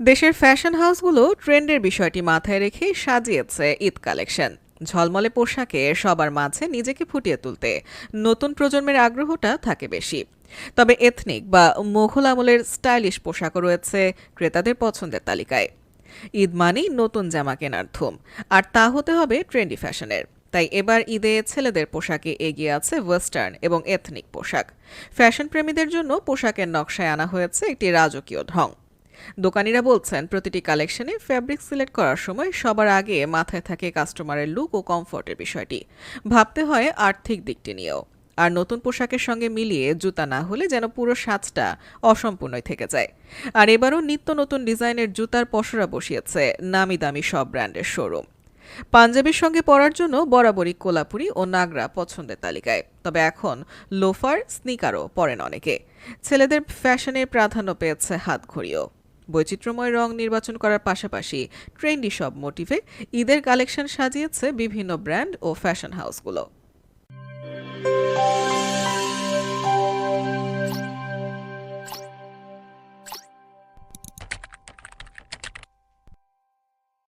দেশের ফ্যাশন হাউসগুলো ট্রেন্ডের বিষয়টি মাথায় রেখে সাজিয়েছে ঈদ কালেকশন। ঝলমলে পোশাকে সবার মাঝে নিজেকে ফুটিয়ে তুলতে নতুন প্রজন্মের আগ্রহটা থাকে বেশি। তবে এথনিক বা মোঘল আমলের স্টাইলিশ পোশাকও রয়েছে ক্রেতাদের পছন্দের তালিকায়। ঈদ মানেই নতুন জামা কেনার ধুম, আর তা হতে হবে ট্রেন্ডি ফ্যাশনের তাই এবার ঈদে ছেলেদের পোশাকে এগিয়ে আছে ওয়েস্টার্ন এবং এথনিক পোশাক। ফ্যাশন প্রেমীদের জন্য পোশাকের নকশায় আনা হয়েছে একটি রাজকীয় ঢং। দোকানিরা বলছেন, প্রতিটি কালেকশনে ফ্যাব্রিক সিলেক্ট করার সময় সবার আগে মাথায় থাকে কাস্টমারের লুক ও কমফোর্টের বিষয়টি। ভাবতে হয় আর্থিক দিকটি নিয়েও। আর নতুন পোশাকের সঙ্গে মিলিয়ে জুতা না হলে যেন পুরো সাজটা অসম্পূর্ণই থেকে যায়। আর এবারও নিত্য নতুন ডিজাইনের জুতার পসরা বসিয়েছে নামি দামি সব ব্র্যান্ডের শোরুম। পাঞ্জাবির সঙ্গে পরার জন্য বরাবরই কোলাপুরি ও নাগরা পছন্দের তালিকায়। তবে এখন লোফার, স্নিকারও পরেন অনেকে। ছেলেদের ফ্যাশনে প্রাধান্য পেয়েছে হাতঘড়িও বৈচিত্র্যময় রং নির্বাচন করার পাশাপাশি ট্রেন্ডি সব মোটিভে ঈদের কালেকশন সাজিয়েছে বিভিন্ন ব্র্যান্ড ও ফ্যাশন হাউসগুলো।